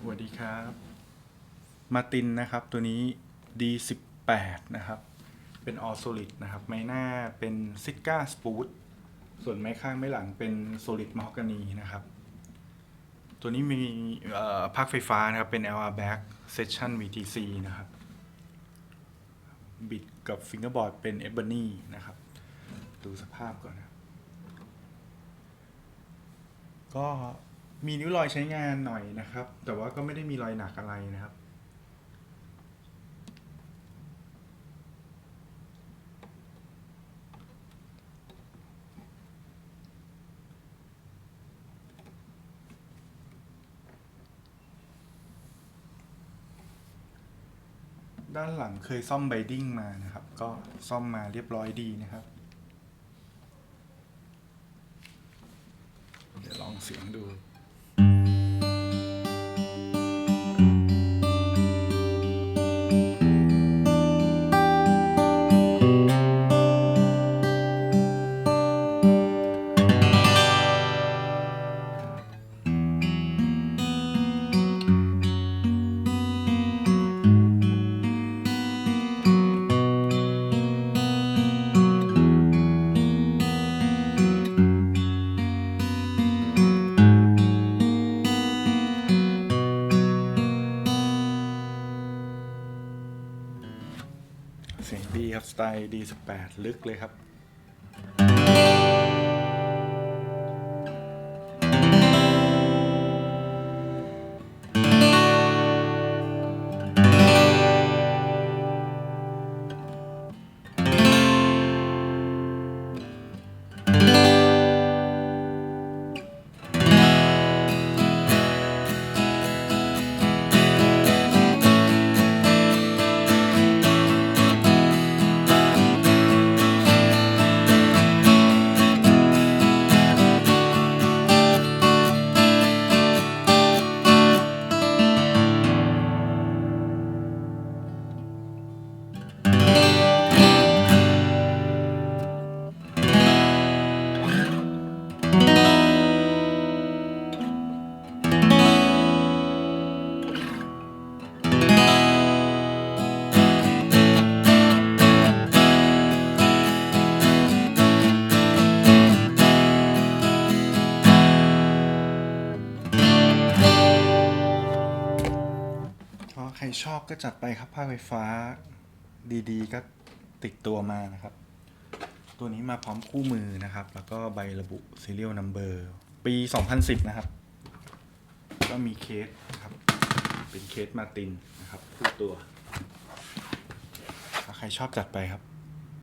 สวัสดีครับ มาตินนะครับตัวนี้ D18 นะครับ เป็นออ solid นะครับ ไม้หน้าเป็นซิก้าสปูตส่วนไม้ข้างไม้หลังเป็น solid mahogany นะครับ ตัวนี้มีพักไฟฟ้านะครับ เป็น LR back session VTC นะครับบิดกับฟิงเกอร์บอร์ดเป็น Ebony นะครับ ดูสภาพก่อนนะ ก็ มีนิ้วรอยใช้งานหน่อยนะครับ แต่ว่าก็ไม่ได้มีรอยหนักอะไรนะครับ ด้านหลังเคยซ่อมไบดิ้งมานะครับ ก็ซ่อมมาเรียบร้อยดีนะครับเดี๋ยวลองเสียงดู เสียงดีครับ สไตล์ดี18 ลึกเลยครับ รชอบก็จัดไปครับผ้าไฟฟ้าดีๆ ก็ติดตัวมานะครับ ตัวนี้มาพร้อมคู่มือนะครับ แล้วก็ใบระบุ serial number ปี 2010 นะครับ ก็มีเคสนะครับ เป็นเคสมาตินนะครับคู่ตัว ถ้าใครชอบจัดไปครับ